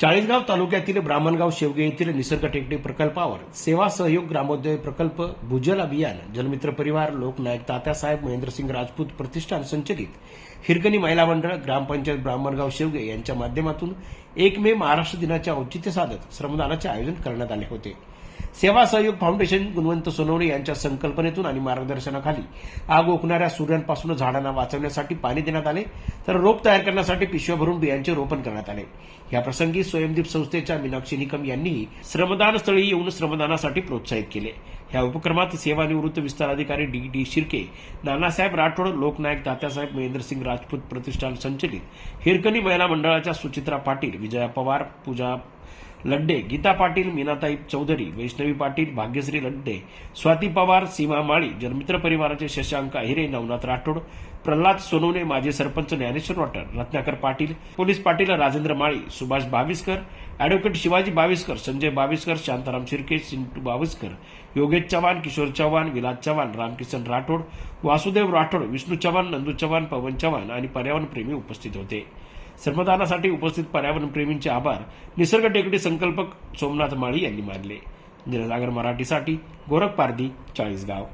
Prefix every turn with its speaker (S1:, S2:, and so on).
S1: चाळीसगाव तालुक्यातील ब्राह्मणगाव शेवगे येथील निसर्ग टेकडी प्रकल्पावर सेवा सहयोग ग्रामोदय प्रकल्प भूजल अभियान जलमित्र परिवार लोकनायक तात्यासाहेब महेंद्रसिंग राजपूत प्रतिष्ठान संचलित. हिरकणी महिला मंडळ ग्रामपंचायत ब्राह्मणगाव शेवगे यांच्या माध्यमातून एक मे महाराष्ट्र दिनाचे औचित्य साधत श्रमदानाचे आयोजन करण्यात आले होते. सेवा सहयोग फाउंडेशन गुणवंत सोनवणे यांच्या संकल्पनेतून आणि मार्गदर्शनाखाली आग ओकणाऱ्या सूर्यांपासून झाडांना वाचवण्यासाठी पाणी देण्यात आले तर रोप तयार करण्यासाठी पिशव्या भरून बियांचे रोपण करण्यात आले. या प्रसंगी स्वयंदीप संस्थेच्या मीनाक्षी निकम यांनीही श्रमदान स्थळी येऊन श्रमदानासाठी प्रोत्साहित केले. या उपक्रमात सेवानिवृत्त विस्तार अधिकारी डी डी शिर्के नानासाहेब राठोड लोकनायक तात्यासाहेब महेंद्रसिंग राजपूत प्रतिष्ठान संचलित हिरकणी महिला मंडळाच्या सुचित्रा पाटील विजया पवार पूजा लड्डे गीता पाटील मीनाताई चौधरी वैष्णवी पाटील भाग्यश्री लड्डे स्वाती पवार सीमा माळी जन्मित्र परिवाराचे शशांक अहिरे नवनाथ राठोड प्रल्हाद सोनवणे माजी सरपंच ज्ञानेश्वर वाटर रत्नाकर पाटील पोलीस पाटील राजेंद्र माळी सुभाष बाविस्कर अॅडव्होकेट शिवाजी बाविस्कर संजय बाविस्कर शांताराम शिर्के चिंटू बाविस्कर योगेश चव्हाण किशोर चव्हाण विलास चव्हाण रामकिशन राठोड वासुदेव राठोड विष्णू चव्हाण नंदू चव्हाण पवन चव्हाण आणि पर्यावरण प्रेमी उपस्थित होते. श्रमदानासाठी उपस्थित पर्यावरणप्रेमींचे आभार निसर्ग टेकडी संकल्पक सोमनाथ माळी यांनी मानले. निरजागर मराठीसाठी गोरख पारदी चाळीसगाव.